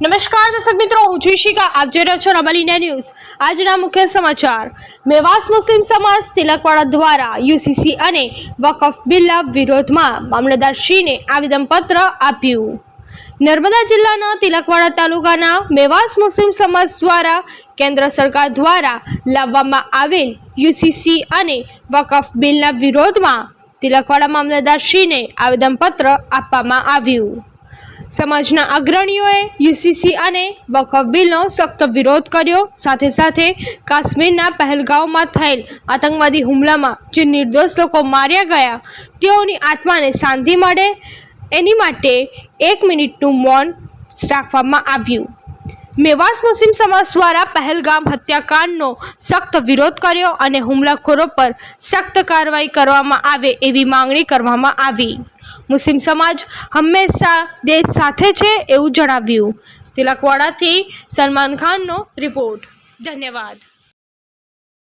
દર્શક મિત્રો, હું છું ઈશિકા, આપ જોઈ રહ્યા છો નબલીના ન્યૂઝ. આજના મુખ્ય સમાચાર, મેવાસ મુસ્લિમ સમાજ તિલકવાડા દ્વારા યુસીસી અને વકફ બિલના વિરોધમાં મામલતદારશ્રીને આવેદનપત્ર આપ્યું. નર્મદા જિલ્લાના તિલકવાડા તાલુકાના મેવાસ મુસ્લિમ સમાજ દ્વારા કેન્દ્ર સરકાર દ્વારા લાવવામાં આવેલ યુસીસી અને વકફ બિલના વિરોધમાં તિલકવાડા મામલતદારશ્રીને આવેદનપત્ર આપવામાં આવ્યું. સમાજના અગ્રણીઓએ યુસીસી અને વકફ બિલનો સખ્ત વિરોધ કર્યો. સાથે સાથે કાશ્મીરના પહેલગાંવમાં થયેલ આતંકવાદી હુમલામાં જે નિર્દોષ લોકો માર્યા ગયા, તેઓની આત્માને શાંતિ મળે. એની માટે એક મિનિટનું મૌન રાખવામાં આવ્યું. મેવાસ મુસ્લિમ સમાજ દ્વારા પહેલગામ હત્યાકાંડનો સખ્ત વિરોધ કર્યો અને હુમલાખોરો પર સખ્ત કાર્યવાહી કરવામાં આવે એવી માંગણી કરવામાં આવી. મુસ્લિમ સમાજ હંમેશા દેશ સાથે છે એવું જણાવ્યું. તિલકવાડાથી સલમાન ખાનનો રિપોર્ટ. ધન્યવાદ.